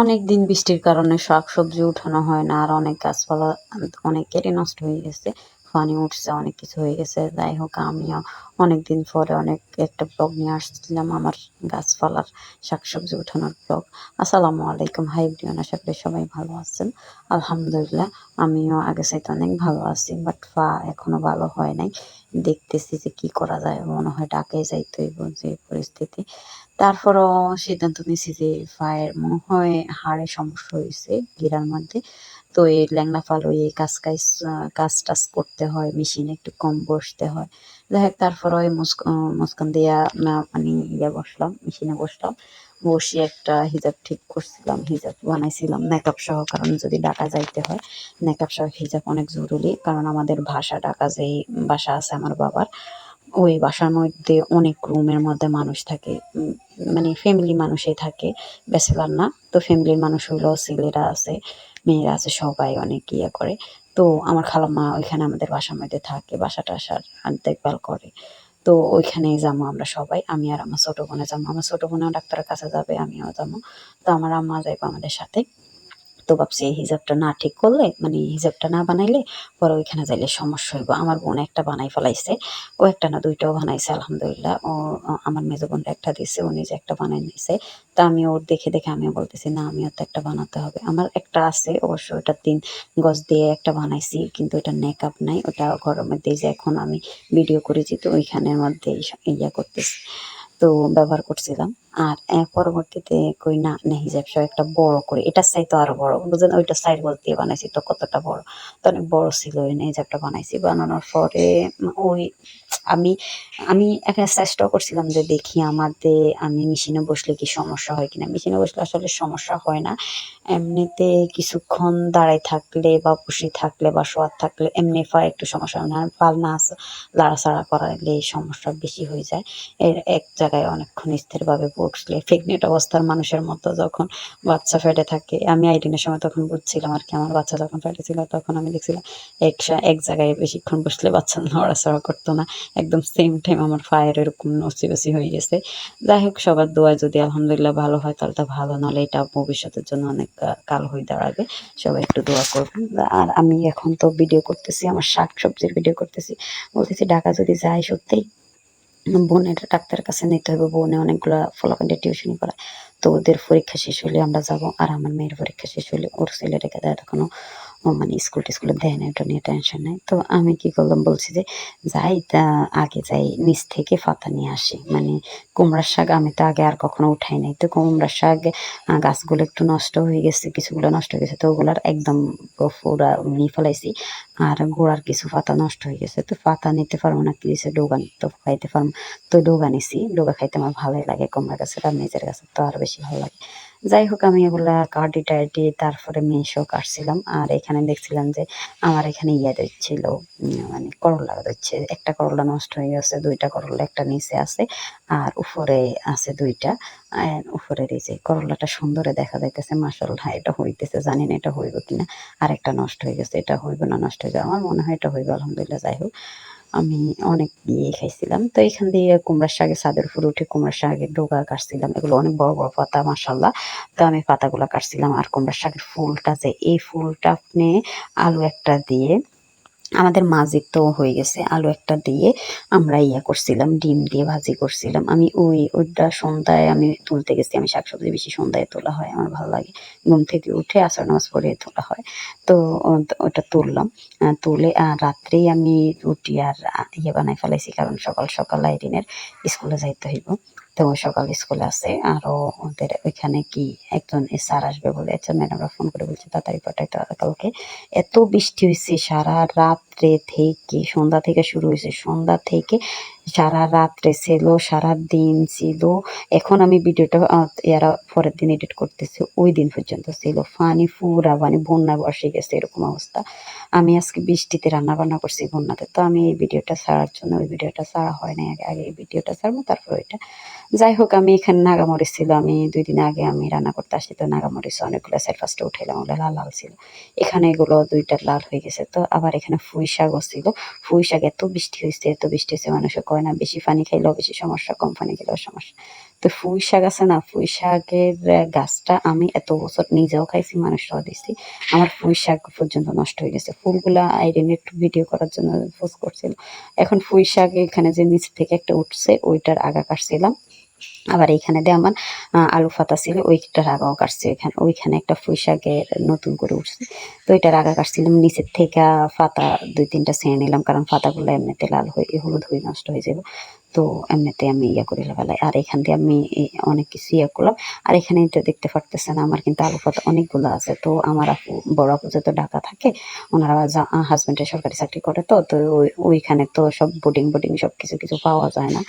অনেক দিন বৃষ্টির কারণে শাকসবজি উঠানো হয় না, আর অনেক গাছপালা অনেকেরই নষ্ট হয়ে গেছে, পানি উঠছে, অনেক কিছু হয়ে গেছে। যাই হোক, আমিও অনেক দিন পরে অনেক একটা ব্লগ নিয়ে আসছিলাম, আমার গাছপালার শাকসবজি উঠানোর ব্লগ। আসসালামু আলাইকুম, হাই ব্রিয়ান আশা করি সবাই ভালো আছেন। আলহামদুলিল্লাহ, আমিও আগে চাইতে অনেক ভালো আছি, বাট পা এখনও ভালো হয় নাই। দেখতেছি যে কি করা যায়। মনে হয় ডাকে যাইতে হইব যে পরিস্থিতি। তারপরও সিদ্ধান্ত নিয়েছি যে পায়ের মনে হয় হাড়ে সমস্যা হয়েছে গিরার মধ্যে। তো এই ল্যাংড়া ফাল ওই কাজ কাজ কাজ টাজ করতে হয়, মেশিনে একটু কম বসতে হয়। যাই হোক তারপর ওই মুস্কান দিয়া মানে ইয়ে বসলাম, মেশিনে বসলাম। বসে একটা হিজাব ঠিক করছিলাম, হিজাব বানাইছিলাম মেকআপ সহ, কারণ যদি ডাকা যাইতে হয় মেকআপ সহ হিজাব অনেক জরুরি। কারণ আমাদের ভাষা ডাকা যেই বাসা আছে আমার বাবার, ওই বাসার মধ্যে অনেক রুমের মধ্যে মানুষ থাকে। মানে ফ্যামিলি মানুষই থাকে, ব্যাচেলার না। তো ফ্যামিলির মানুষ হইল ছেলেরা আছে, মেয়েরা আছে, সবাই অনেক ইয়ে করে। তো আমার খালাম্মা ওইখানে আমাদের বাসার মধ্যে থাকে বাসা টাসার দেখভাল করে। তো ওইখানে যাব আমরা সবাই। আমি আর আমার ছোট বোনে যাব। আমার ছোট বোনেও ডাক্তারের কাছে যাবে, আমিও যাব। তো আমার আম্মা যাইবো আমাদের সাথে। তো ভাবছি এই হিজাবটা না ঠিক করলে মানে হিজাবটা না বানাইলে পরে ওইখানে যাইলে সমস্যা হইব। আমার বোন একটা বানাই ফেলাইছে, ও একটা না দুইটাও বানাইছে, আলহামদুলিল্লাহ। ও আমার মেজো বোনটা একটা দিছে, ও নিজে একটা বানাই নিছে। তা আমি ওর দেখে দেখে আমিও বলতেছি, না, আমিও তো একটা বানাতে হবে। আমার একটা আছে, অবশ্য ওটা তিন গজ দিয়ে একটা বানাইছি, কিন্তু ওটা নেকআপ নাই, ওটা ঘরের মধ্যে যে এখন আমি ভিডিও করেছি, তো ওইখানের মধ্যে ইয়া করতেছি। তো ব্যবহার করছিলাম। আর পরবর্তীতে কই না হিজাব সহ একটা বড় করে। এটা তো আরও বড়। বুঝলেন ওইটা সাইড বল দিয়ে বানাইছি তো কতটা বড়? তো অনেক বড় ছিল ওই হিজাবটা বানাইছি। বানানোর পরে ওই আমি আমি একটা চেষ্টা করছিলাম যে দেখি আমাদের আমি মেশিনে বসলে কি সমস্যা হয় কিনা। মেশিনে বসলে আসলে সমস্যা হয় না। এমনিতে কিছুক্ষণ দাঁড়াই থাকলে বা বসে থাকলে বা শোয়ার থাকলে এমনি পায়ে একটু সমস্যা হয় না। পাল না লাড়াচাড়া করালে সমস্যা বেশি হয়ে যায়। এর এক জায়গায় অনেকক্ষণ স্থিরভাবে বসলে প্রেগনেন্ট অবস্থার মানুষের মতো যখন বাচ্চা ফেটে থাকে, আমি আইডিনের সময় তখন বুঝছিলাম আর কি, আমার বাচ্চা যখন ফেটে ছিল তখন আমি দেখছিলাম এক এক জায়গায় বেশিক্ষণ বসলে বাচ্চা নড়াচড়া করতো না। একদম সেম টাইম আমার ফায়ার এরকম নসি বসি হয়ে গেছে। যাই হোক, সবার দোয়া যদি আলহামদুলিল্লাহ ভালো হয়, তাহলে তো ভালো, নাহলে এটা ভবিষ্যতের জন্য অনেক কাল হয়ে দাঁড়াবে। সবাই একটু দোয়া করবেন। আর আমি এখন তো ভিডিও করতেছি, আমার শাক সবজির ভিডিও করতেছি। বলতেছি ঢাকা যদি যাই সত্যিই। বোনের ডাক্তারের কাছে নিতে হবে। বোনে অনেকগুলো ফলাফান্ডে টিউশনি করা তো ওদের পরীক্ষা শেষ হলে আমরা যাব, আর আমার মেয়ের পরীক্ষা শেষ হলে ওর ছেলেটাকে দেয় এখনও মানে স্কুল টিস্কুলে দেয় না, এটা নিয়ে টেনশন নেই। তো আমি কি করলাম, বলছি যে যাই, তা আগে যাই, নিচ থেকে ফাতা নিয়ে আসি। মানে কুমড়ার শাক আমি তো আগে আর কখনো উঠাই নাই। তো কুমড়ার শাক গাছগুলো একটু নষ্ট হয়ে গেছে, কিছুগুলো নষ্ট হয়ে গেছে, তো ওগুলার একদম পুরা নিয়ে ফেলাইছি। আর গোড়ার কিছু পাতা নষ্ট হয়ে গেছে, তো পাতা নিতে পারব না, কি ডোগা তো খাইতে পারব তো ডোগা নিছি, ডোগা খাইতে আমার ভালোই লাগে, কুমড়া গাছের আর নিজের গাছের তো আরও বেশি ভালো লাগে। যাই হোক আমি এগুলা কাটি টাইটি তারপরে মেশো কাটছিলাম। আর এখানে দেখছিলাম যে আমার এখানে ইয়ে দিচ্ছিল মানে করলা দিচ্ছে। একটা করলা নষ্ট হয়ে গেছে, দুইটা করলা একটা নিচে আছে, আর উপরে আছে দুইটা। উপরের যে করলাটা সুন্দরে দেখা যাইতেছে মাসাল্লাহ এটা হইতেছে, জানি না এটা হইব কিনা। আর একটা নষ্ট হয়ে গেছে, এটা হইব না, নষ্ট হয়ে যাবে আমার মনে হয় এটা হইবে, আলহামদুলিল্লাহ, যাই হোক। আমি অনেক ইয়ে খাইছিলাম। তো এখান দিয়ে কুমড়ার শাকে সাদের ফুল উঠে কুমড়ার শাকের ডোগা কাটছিলাম। এগুলো অনেক বড় বড় পাতা মাসাল্লাহ তো আমি পাতাগুলো কাটছিলাম আর কুমড়ার শাকের ফুলটা যে, এই ফুলটা আপনি আলু একটা দিয়ে আমাদের মাঝির তো হয়ে গেছে, আলু একটা দিয়ে আমরা ইয়া করছিলাম, ডিম দিয়ে ভাজি করছিলাম। আমি ওই, ওইটা সন্ধ্যায় আমি তুলতে গেছি, আমি শাকসবজি বেশি সন্ধ্যায় তোলা হয়, আমার ভালো লাগে। ঘুম থেকে উঠে আসার নামাজ পড়ে তোলা হয়। তো, ওটা তুললাম তুলে, আর রাত্রেই আমি রুটি আর ইয়ে বানাই ফেলাইছি, কারণ সকাল সকাল আইরিনের স্কুলে যাইতে হইব। তো সকাল স্কুল আছে আরও ওদের ওইখানে কি একজন স্যার আসবে বলে আচ্ছা ম্যাডামরা ফোন করে বলছে তাড়াতাড়ি পাঠাই কালকে এত বৃষ্টি হয়েছে সারা রাত্রে থেকে, সন্ধ্যা থেকে শুরু হয়েছে। সন্ধ্যা থেকে সারা রাত্রে ছিল, সারা দিন ছিল। এখন আমি ভিডিওটা এরা পরের দিন এডিট করতেছি, ওই দিন পর্যন্ত ছিল। ফানি, ফুরা মানে বন্যা বসে গেছে এরকম অবস্থা। আমি আজকে বৃষ্টিতে রান্না বান্না করছি বন্যাতে। তো আমি এই ভিডিওটা ছাড়ার জন্য, ওই ভিডিওটা ছাড়া হয় না আগে আগে এই ভিডিওটা ছাড়বো, তারপর ওইটা। যাই হোক, আমি এখানে নাগামরিচ ছিল। আমি দুই দিন আগে আমি রান্না করতে আসছি, তো নাগামরিচ অনেকগুলো সাইড ফার্স্টে উঠাইলাম, ওগুলো লাল লাল ছিল। এখানে এগুলো দুইটা লাল হয়ে গেছে। তো আবার এখানে ফুই শাকও ছিল এত বৃষ্টি হয়েছে এত বৃষ্টি হয়েছে মানুষে কয় না, বেশি পানি খাইলেও বেশি সমস্যা, কম পানি খেলেও সমস্যা। তো পুঁই আছে না, পুঁই শাকের গাছটা আমি এত বছর নিজেও খাইছি, মানুষরাও দিছি। আমার পুঁই শাক পর্যন্ত নষ্ট হয়ে গেছে। ফুলগুলা আইরেন একটু ভিডিও করার জন্য পোস্ট করছিল এখন পুঁই শাক এখানে যে নিচ থেকে একটা উঠছে, ওইটার আগা কাটছিলাম আবার এইখানে দিয়ে আমার আলু ফাতা ছিল, ওইটা রাগাও কাটছে ওইখানে ওইখানে একটা পুঁইশাকের নতুন করে উঠছে। তো ওইটা রাগা কাটছিলাম, নিচের থেকে ফাতা দুই তিনটা ছেঁড়ে নিলাম, কারণ ফাতাগুলো এমনিতে লাল হয়ে, হলুদ হয়ে নষ্ট হয়ে যাবে। তো এমনিতে আমি ইয়ে করে ফেলাই। আর এখান দিয়ে আমি অনেক কিছু ইয়ে করলাম। আর এখানে এটা দেখতে পারতেছেন, আমার কিন্তু আলু পাতা অনেকগুলো আছে। তো আমার আপু, বড় আপু যেহেতু ঢাকা থাকে, ওনারা হাজবেন্ডের সরকারি চাকরি করে তো তো ওইখানে তো সব বোর্ডিং বোর্ডিং সব কিছু কিছু পাওয়া যায় না।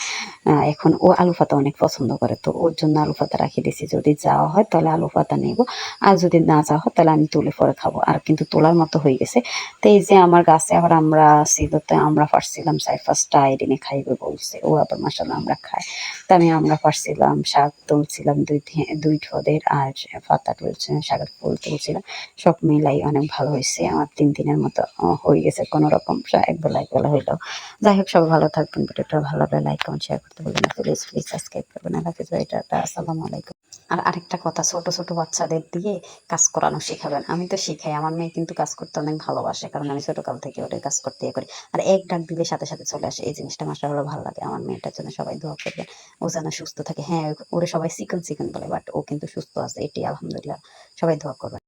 এখন ও আলু পাতা অনেক পছন্দ করে, তো ওর জন্য আলু পাতা রাখি দিয়েছি যদি যাওয়া হয় তাহলে আলু পাতা নেব। আর যদি না যাওয়া হয় তাহলে আমি তুলে পরে খাব। আর কিন্তু তোলার মতো হয়ে গেছে। তো এই যে আমার গাছে আবার আমরা ছিল তো আমরা পারছিলাম সাই ফার্স্টটা আইডিনে খাইবে বলছে। ও আবার মাসাল্লাহ আমরা খাই। তা আমি আমরা পারছিলাম, শাক তুলছিলাম দুই দুই ঠোদের আর পাতা তুলছিলাম, শাকের ফুল তুলছিলাম। সব মিলাই অনেক ভালো হয়েছে। আমার তিন দিনের মতো হয়ে গেছে কোনো রকম এক বেলা এক বেলা হইলেও যাই হোক, সবাই ভালো থাকবেন, ভিডিওটা ভালো লাগলে লাইক, কমেন্ট শেয়ার করতে বলবেন প্লিজ প্লিজ সাবস্ক্রাইব করবেন। আল্লাহ আসসালামু আলাইকুম। আর আরেকটা কথা, ছোট ছোট বাচ্চাদের দিয়ে কাজ করানো শেখাবেন। আমি তো শিখাই, আমার মেয়ে কিন্তু কাজ করতে অনেক ভালোবাসে, কারণ আমি ছোটকাল থেকে ওদের কাজ করতে করি। আর এক ডাক দিলে সাথে সাথে চলে আসে, এই জিনিসটা মাসা ভালো লাগে আমার মেয়েটার জন্য সবাই দোয়া করবেন। ও যেন সুস্থ থাকে। হ্যাঁ ওরে সবাই চিকন চিকন বলে বাট ও কিন্তু সুস্থ আছে। এটি আলহামদুলিল্লাহ। সবাই দোয়া করবেন।